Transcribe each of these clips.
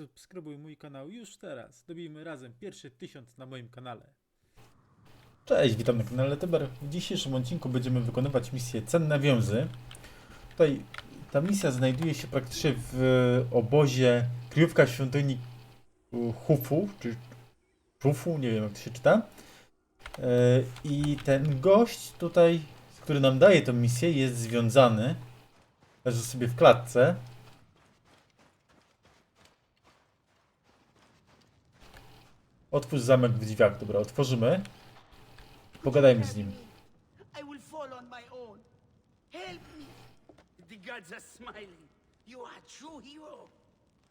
zasubskrybuj mój kanał już teraz. Dobijmy razem pierwszy tysiąc na moim kanale. Cześć, witam na kanale Tyber. W dzisiejszym odcinku będziemy wykonywać misję Cenne Wiązy. Tutaj ta misja znajduje się praktycznie w obozie kryjówka świątyni Hufu, czy Rufu, nie wiem jak to się czyta. E, I ten gość tutaj, który nam daje tę misję, jest związany. Leży sobie w klatce. Otwórz zamek w drzwiach. Dobra, otworzymy. Pogadajmy z nim. I will fall on my own. Help me. The gods are smiling. You are a true hero.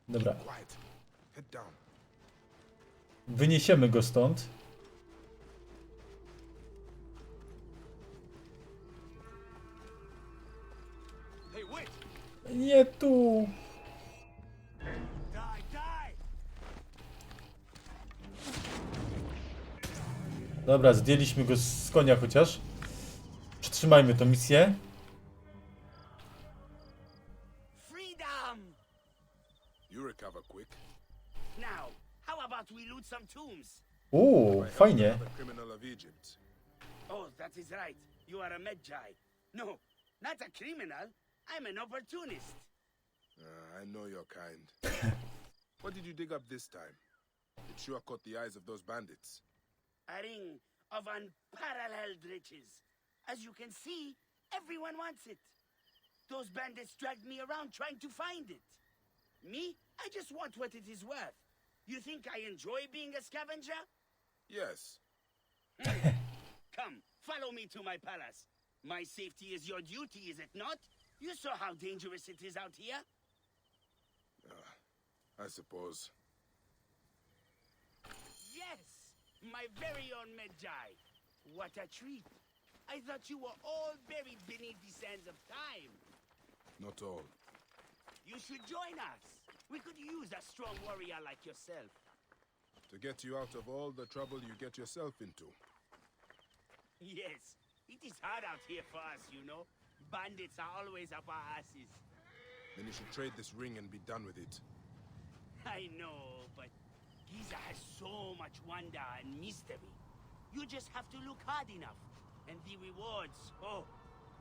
Dobra, Quiet. Head down. wyniesiemy go stąd. Nie tu! Dobra, zdjęliśmy go z konia chociaż. Przytrzymajmy tę misję. Freedom. You recover quick. Now, how about we loot some tombs? Uuu, fajnie. another criminal of Egypt. Oh, that is right. You are a Medjay. No, not a criminal. I'm an opportunist. Uh, I know your kind. what did you dig up this time? It sure caught the eyes of those bandits. A ring of unparalleled riches. As you can see, everyone wants it. Those bandits dragged me around trying to find it. Me? I just want what it is worth. You think I enjoy being a scavenger? Yes. Come, follow me to my palace. My safety is your duty, is it not? You saw how dangerous it is out here. Ah, I suppose. Yes, my very own Medjay. What a treat. I thought you were all buried beneath the sands of time. Not all. You should join us. We could use a strong warrior like yourself. To get you out of all the trouble you get yourself into. Yes, it is hard out here for us, you know. Bandits are always up our asses. Then you should trade this ring and be done with it. I know, but Giza has so much wonder and mystery. You just have to look hard enough. And the rewards, oh,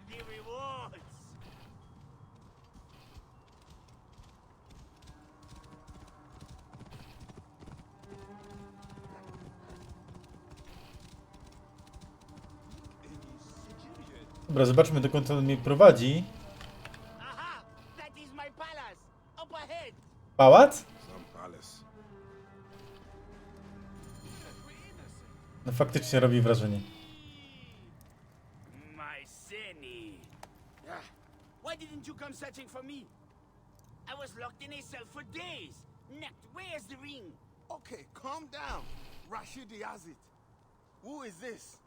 the rewards! Dobra, zobaczmy dokąd on mnie prowadzi. Aha! That is my palace! Up ahead! Pałac? Faktycznie robi wrażenie. My Seni. Ah, why didn't you come searching for me? I was locked in a cell for days. Next, where's the ring? Okay, calm down. Rashidi has it. Who is this?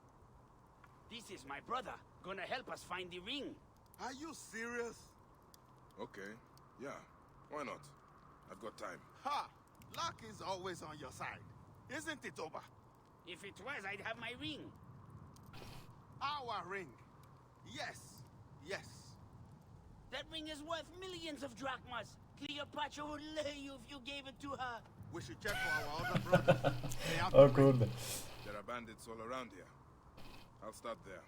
This is my brother. Gonna help us find the ring. Are you serious? Okay. Yeah. Why not? I've got time. Ha! Luck is always on your side. Isn't it, Oba? If it was, I'd have my ring. Our ring. Yes, yes. That ring is worth millions of drachmas. Cleopatra would lay you if you gave it to her. We should check for our other brothers. They have oh, O the There are bandits all around here. I'll start there.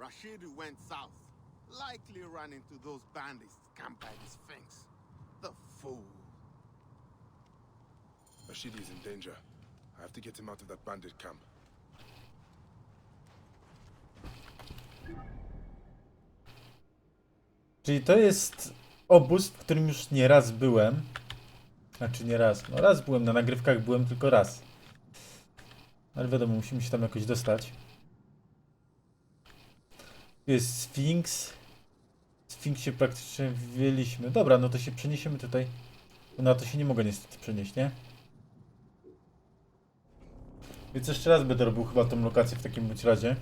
Rashidi went south. Likely ran into those bandits camped by the Sphinx. The fool. Rashidi is in danger. I have to get him out of that bandit camp. Czyli to jest obóz, w którym już nie raz byłem. Znaczy nie raz. No raz byłem, na nagrywkach byłem tylko raz. Ale wiadomo, musimy się tam jakoś dostać. Tu jest Sphinx. Sphinx się praktycznie wzięliśmy. Dobra, no to się przeniesiemy tutaj. Na to się nie mogę niestety przenieść, nie? Więc jeszcze raz będę robił chyba tą lokację w takim bądź razie.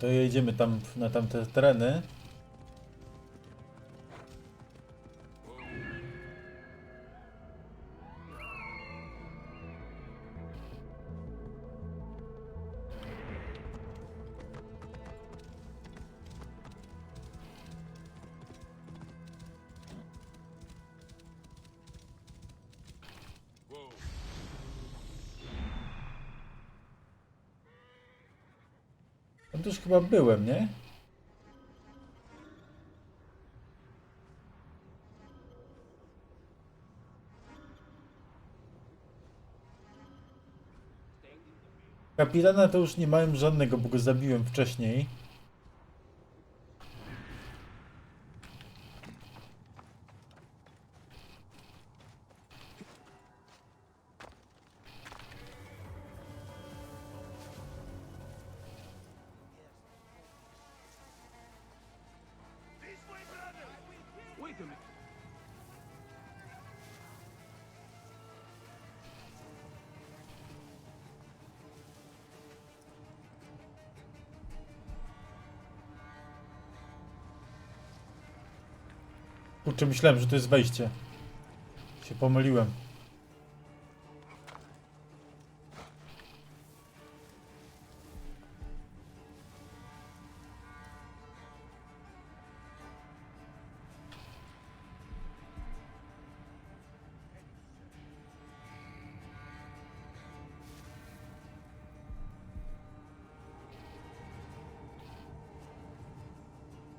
To jedziemy tam na tamte tereny. Tam też chyba byłem, nie? Kapitana to już nie miałem żadnego, bo go zabiłem wcześniej. Kurczę, myślałem, że to jest wejście. Się pomyliłem.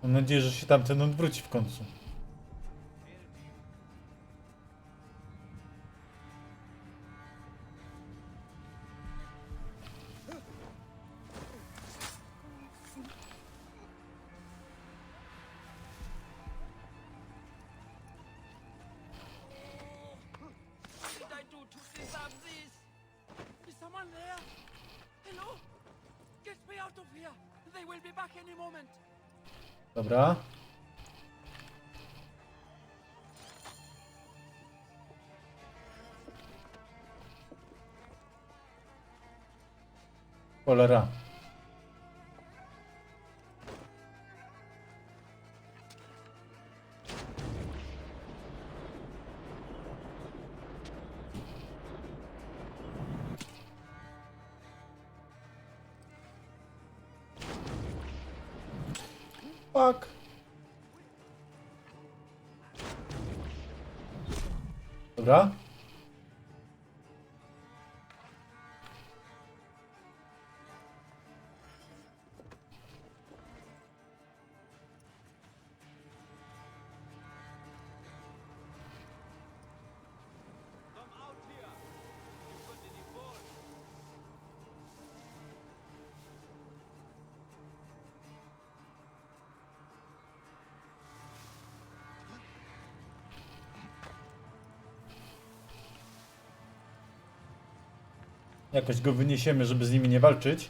Mam nadzieję, że się tamten odwróci w końcu. Deserve this? Is someone there? Hello? Get me out of here. They will be back any moment. Dobra. Cholera. Dobra. Jakoś go wyniesiemy, żeby z nimi nie walczyć.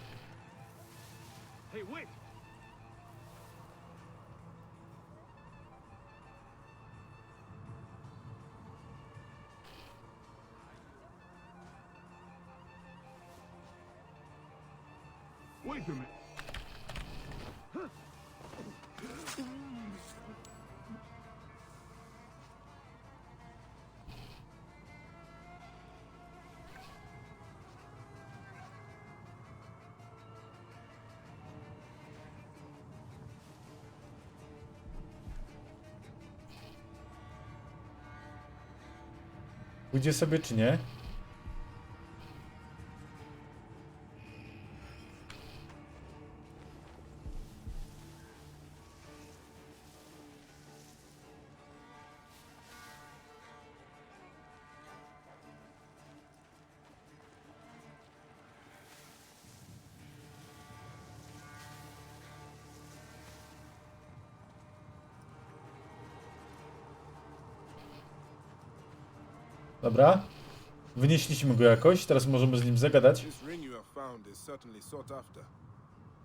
Pójdzie sobie czy nie? Dobra. Wynieśliśmy go jakoś, teraz możemy z nim zagadać. This ring you have found is certainly sought after.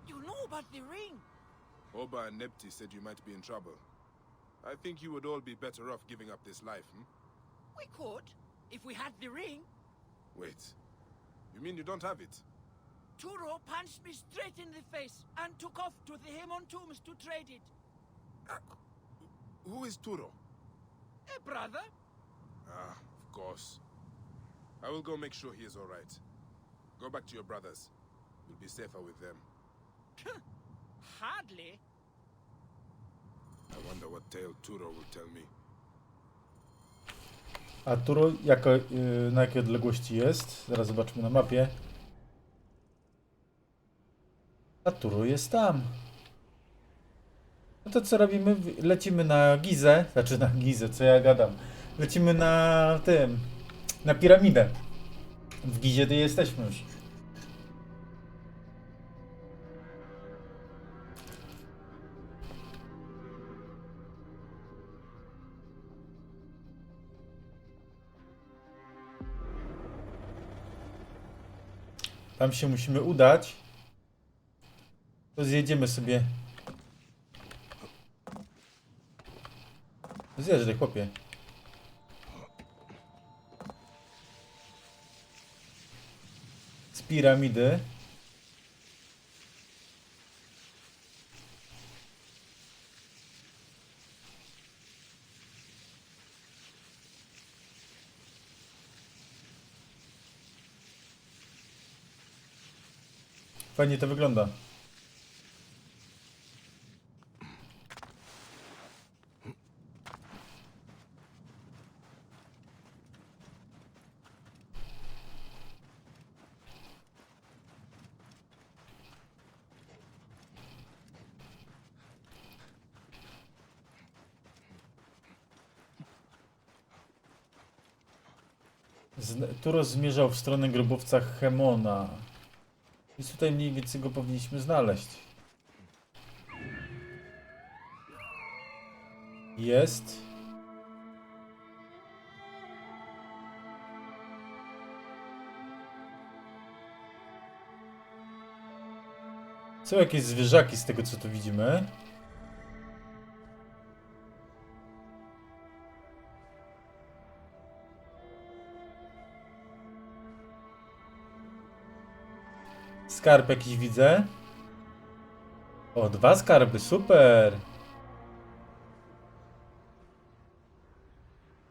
You know about the ring? Oba and Nepti said you might be in trouble. I think you would all be better off giving up this life, hmm? We could, if we had the ring. Wait. You mean you don't have it? Turo punched me straight in the face and took off to the Hemon tombs to trade it. Who is Turo? A brother? Ah, of course. I will go make sure he is all right. Go back to your brothers. You'll be safer with them. Hardly. I wonder what tale Turo will tell me. A Turo jako, y, na jakiej odległości jest? Zaraz zobaczmy na mapie. A Turo jest tam. No to co robimy? Lecimy na Gizę. Znaczy na Gizę, co ja gadam. Lecimy na tym. Na piramidę. W Gizie jesteśmy już. Tam się musimy udać. To zjedziemy sobie. Zjeżdżaj, chłopie. Piramidy. Fajnie to wygląda. Turos zmierzał w stronę grobowca Hemona. Więc tutaj mniej więcej go powinniśmy znaleźć. Jest. Są jakieś zwierzaki z tego co tu widzimy. Skarb jakiś widzę. O, dwa skarby, super.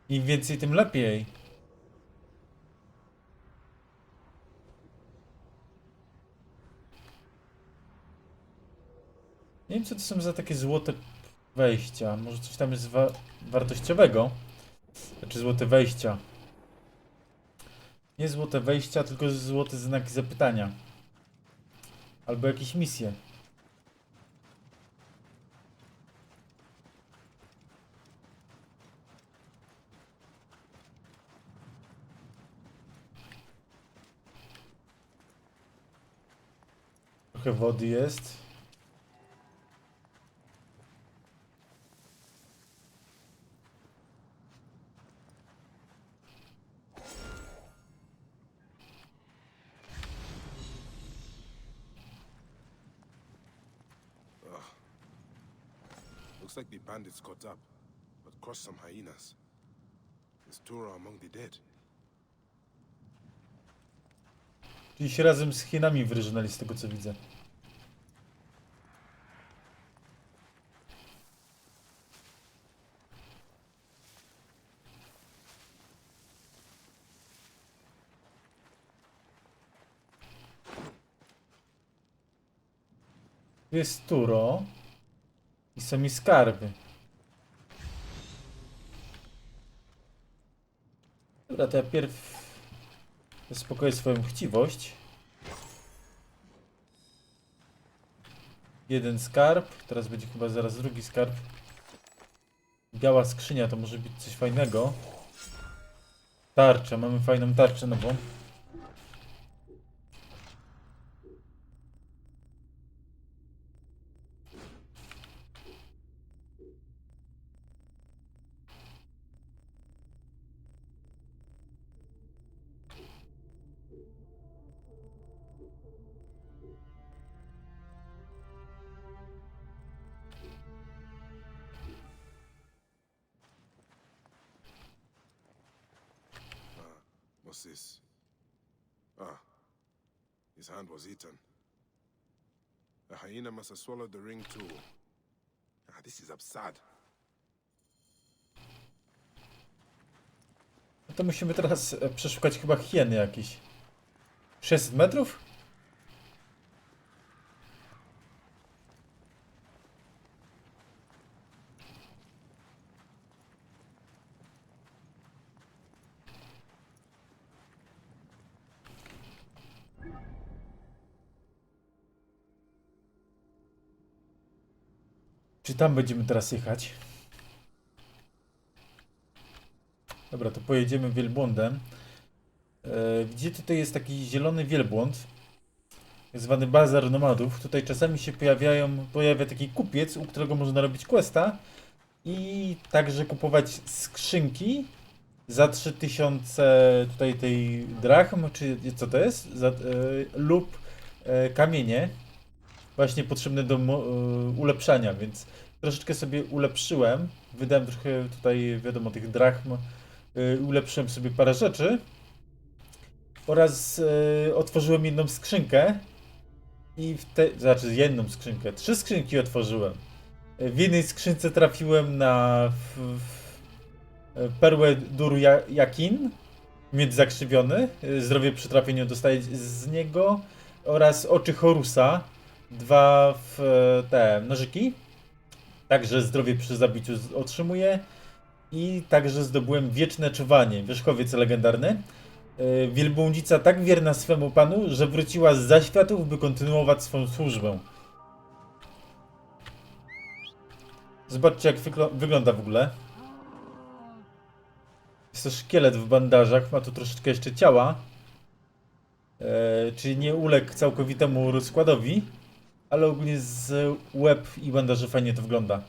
Im więcej, tym lepiej. Nie wiem, co to są za takie złote wejścia. Może coś tam jest wa wartościowego. Znaczy złote wejścia. Nie złote wejścia, tylko złote znaki zapytania. Albo jakieś misje. Trochę wody jest. Looks like the bandits caught up, but crushed some hyenas. Is Turo among the dead? Razem z Chinami wyrżnęli z tego co widzę. Jest Turo i są mi skarby. Dobra, to ja pierw zaspokoję swoją chciwość. Jeden skarb, teraz będzie chyba zaraz drugi skarb. Biała skrzynia to może być coś fajnego. Tarcza, mamy fajną tarczę nową. Must have swallowed the ring too. Ah, this is absurd. No to musimy teraz e, przeszukać chyba hieny jakieś. 600 metrów? Tam będziemy teraz jechać? Dobra, to pojedziemy wielbłądem. E, gdzie tutaj jest taki zielony wielbłąd? Zwany bazar nomadów. Tutaj czasami się pojawiają, pojawia taki kupiec, u którego można robić questa i także kupować skrzynki za 3000 tutaj tej drachm, czy co to jest? Za, e, lub e, kamienie właśnie potrzebne do e, ulepszania, więc troszeczkę sobie ulepszyłem. Wydałem trochę tutaj, wiadomo, tych drachm y, ulepszyłem sobie parę rzeczy. Oraz y, otworzyłem jedną skrzynkę. I w te, znaczy jedną skrzynkę, trzy skrzynki otworzyłem. W jednej skrzynce trafiłem na w, w, y, perłę Dur Ja- Jakin, miecz zakrzywiony, zdrowie przy trafieniu dostaję z niego. Oraz oczy Horusa, dwa w e, te nożyki, także zdrowie przy zabiciu otrzymuję i także zdobyłem wieczne czuwanie, wierzchowiec legendarny. Yy, Wielbłądzica tak wierna swemu panu, że wróciła z zaświatów, by kontynuować swoją służbę. Zobaczcie, jak wygląda w ogóle. Jest to szkielet w bandażach, ma tu troszeczkę jeszcze ciała. Yy, czyli nie uległ całkowitemu rozkładowi, ale ogólnie z łeb i bandaży fajnie to wygląda.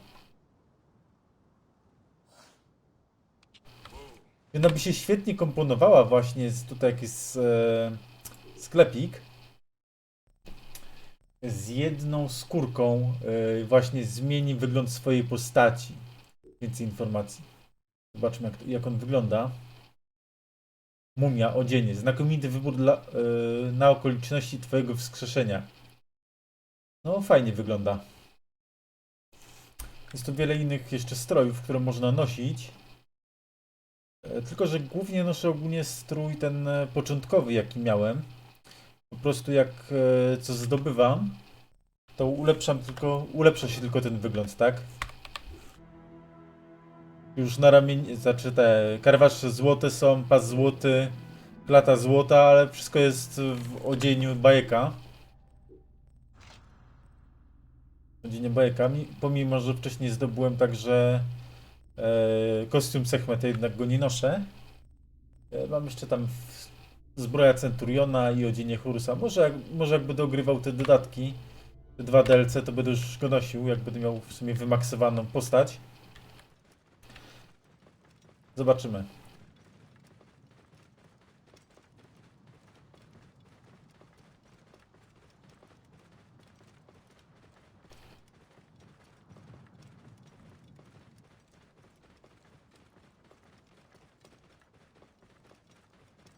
I Ona by się świetnie komponowała właśnie z tutaj jakiś e, sklepik z jedną skórką e, właśnie zmieni wygląd swojej postaci. Więcej informacji. Zobaczmy jak, jak on wygląda. Mumia, odzienie. Znakomity wybór dla, e, na okoliczności twojego wskrzeszenia. No fajnie wygląda. Jest tu wiele innych jeszcze strojów, które można nosić. E, Tylko, że głównie noszę ogólnie strój ten e, początkowy, jaki miałem. Po prostu jak e, co zdobywam, to ulepszam tylko, ulepsza się tylko ten wygląd, tak? Już na ramieniu, znaczy te karwasze złote są, pas złoty, klata złota, ale wszystko jest w odzieniu bajeka. Odzienie bajeka, mi- pomimo, że wcześniej zdobyłem także E, kostium Sechmeta jednak go nie noszę. E, mam jeszcze tam zbroja Centuriona i odzienie Horusa. Może może jak będę ogrywał te dodatki, te dwa DLC, to będę już go nosił, jak miał w sumie wymaksowaną postać. Zobaczymy.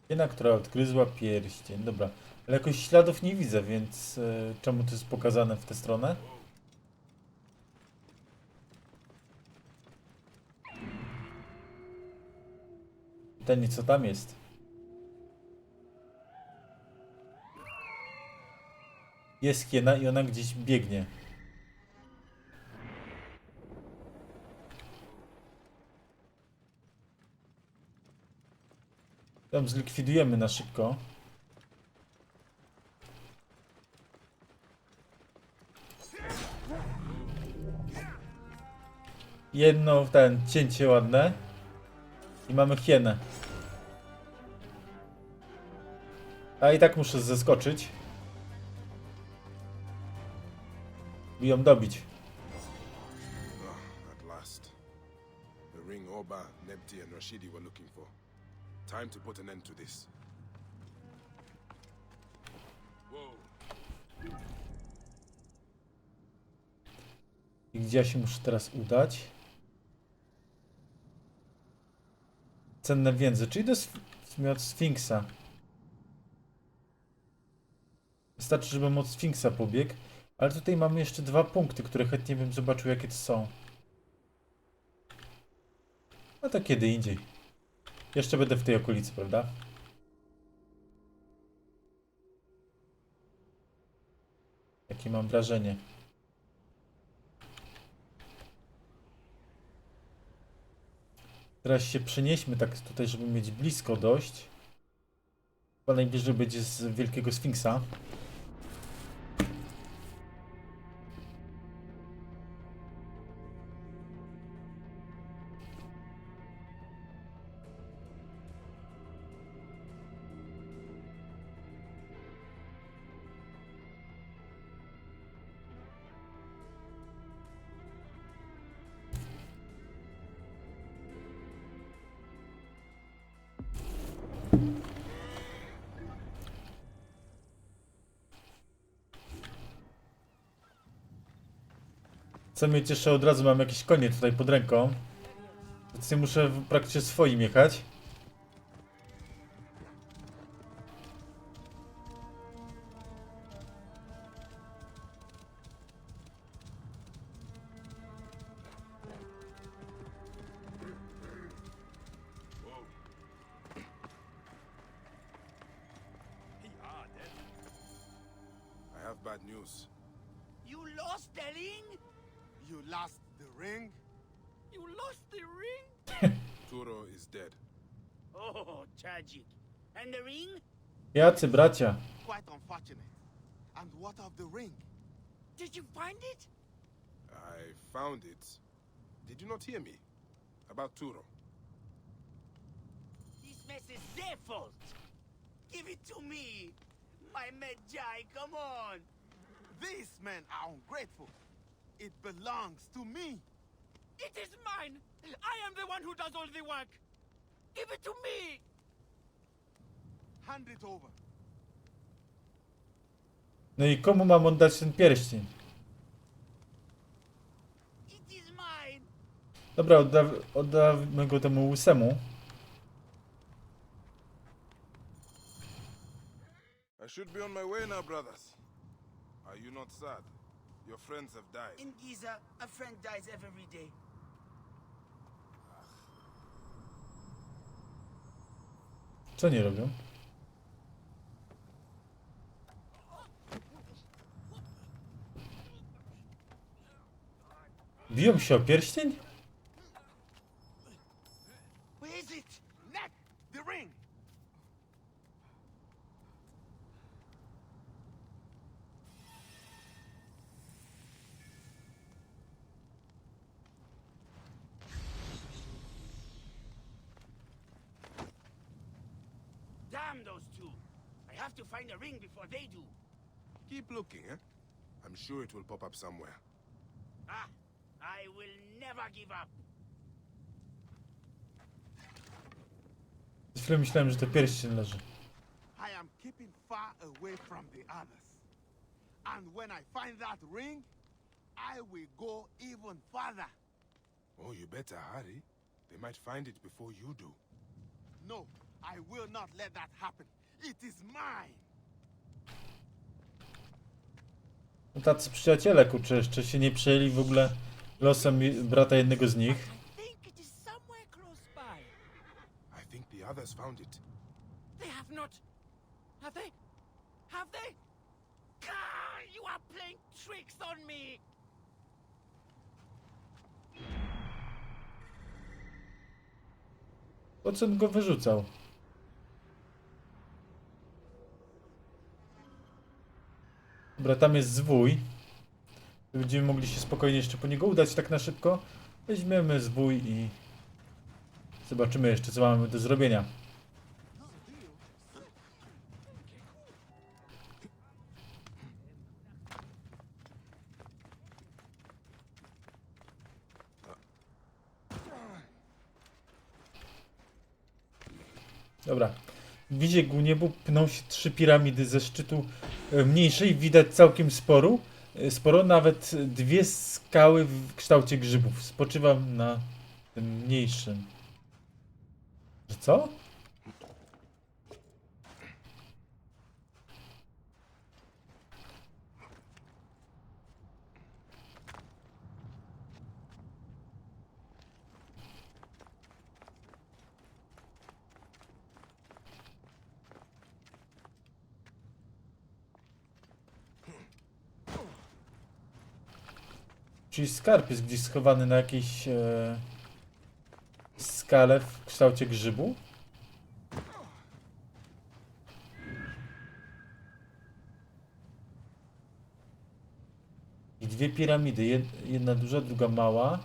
Jedna, która odgryzła pierścień. Dobra. Ale jakoś śladów nie widzę, więc e, czemu to jest pokazane w tę stronę? Pytanie, co tam jest? Jest hiena i ona gdzieś biegnie. Tam zlikwidujemy na szybko. Jedno ten cięcie ładne. I mamy hienę. A i tak muszę zeskoczyć. I ją dobić. Ah, Rashidi were looking for. Time to put an end to this. I gdzie ja się muszę teraz udać? Cenne więzy, czyli sumie od Sfinksa. Wystarczy, żebym od Sfinksa pobiegł. Ale tutaj mamy jeszcze dwa punkty, które chętnie bym zobaczył, jakie to są. No to kiedy indziej. Jeszcze będę w tej okolicy, prawda? Takie mam wrażenie. Teraz się przenieśmy tak tutaj, żeby mieć blisko dość. Chyba najbliżej będzie z Wielkiego Sfinksa. Co mnie cieszy, od razu mam jakieś konie tutaj pod ręką. Więc nie muszę w praktycznie swoim jechać. You lost the ring? Turo is dead. Oh, tragic. And the ring? Jacy bracia. Quite unfortunate. And what of the ring? Did you find it? I found it. Did you not hear me? About Turo. This mess is their fault. Give it to me. My Medjai, come on. These men are ungrateful. It belongs to me. It is mine! I am the one who does all the work! Give it to me! Hand it over. No i komu mam oddać ten pierścień? It is mine. Dobra, odda oddamy go temu łysemu. I should be on my way now, brothers. Are you not sad? Your friends have died. In Giza, a friend dies every day. Co nie robią? Biją się o pierścień? To find a ring before they do. Keep looking, eh? I'm sure it will pop up somewhere. Ah, I will never give up. Przez chwilę myślałem, że to pierścień leży. I am keeping far away from the others. And when I find that ring, I will go even farther. Oh, you better hurry. They might find it before you do. No, I will not let that happen. It is mine. No tacy przyjaciele, kurczę, jeszcze się nie przejęli w ogóle losem brata jednego z nich. I think it is somewhere close by. I think the others found it. They have not. Have they? Have they? Gah, you are playing tricks on me! Po co on go wyrzucał? Dobra, tam jest zwój. Będziemy mogli się spokojnie jeszcze po niego udać tak na szybko. Weźmiemy zwój i zobaczymy jeszcze co mamy do zrobienia. Dobra. Widzie ku niebu pną się trzy piramidy ze szczytu e, mniejszej. Widać całkiem sporu. e, Sporo, nawet dwie skały w kształcie grzybów. Spoczywam na tym mniejszym. Że co? Czyli skarb jest gdzieś schowany na jakiejś e, skale w kształcie grzybu? I dwie piramidy, jed, jedna duża, druga mała.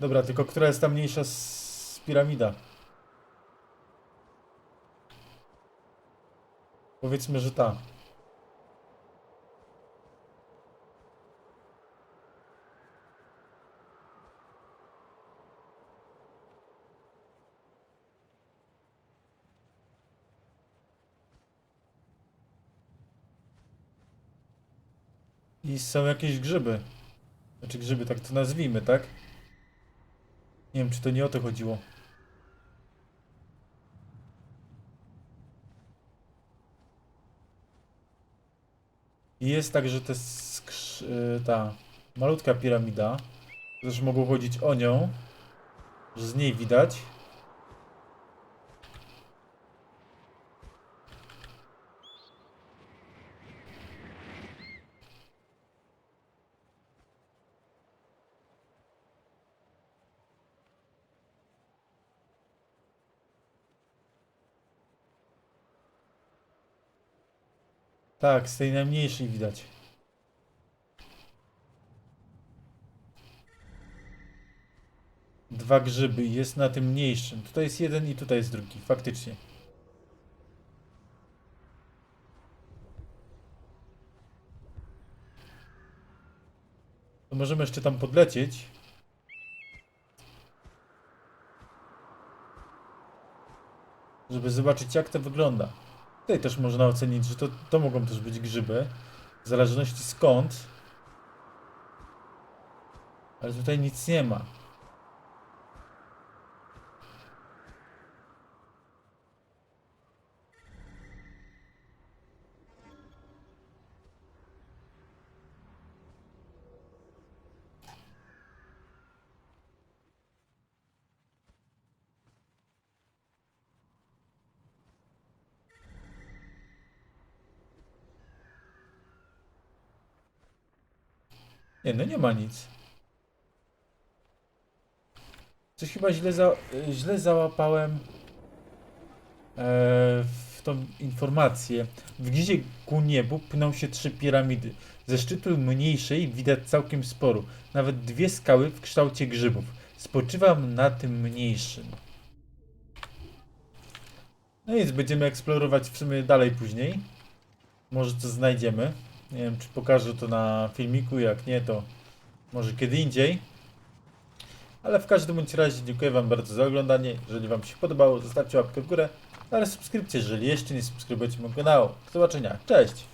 Dobra, tylko która jest ta mniejsza z piramida? Powiedzmy, że ta. I są jakieś grzyby. Znaczy grzyby, tak to nazwijmy, tak? Nie wiem, czy to nie o to chodziło. I jest tak, że skrz- y, ta malutka piramida. Też mogło chodzić o nią, że z niej widać. Tak, z tej najmniejszej widać. Dwa grzyby jest na tym mniejszym. Tutaj jest jeden i tutaj jest drugi, faktycznie. To możemy jeszcze tam podlecieć. Żeby zobaczyć jak to wygląda. Tutaj też można ocenić, że to, to mogą też być grzyby. W zależności skąd. Ale tutaj nic nie ma. Nie, no nie ma nic. Coś chyba źle, za, źle załapałem e, w tą informację. W gizie ku niebu pną się trzy piramidy. Ze szczytu mniejszej widać całkiem sporo. Nawet dwie skały w kształcie grzybów. Spoczywam na tym mniejszym. No więc będziemy eksplorować w sumie dalej później. Może co znajdziemy. Nie wiem, czy pokażę to na filmiku, jak nie, to może kiedy indziej. Ale w każdym bądź razie dziękuję Wam bardzo za oglądanie. Jeżeli Wam się podobało, zostawcie łapkę w górę oraz subskrypcję, jeżeli jeszcze nie subskrybujecie mojego kanału. Do zobaczenia, cześć!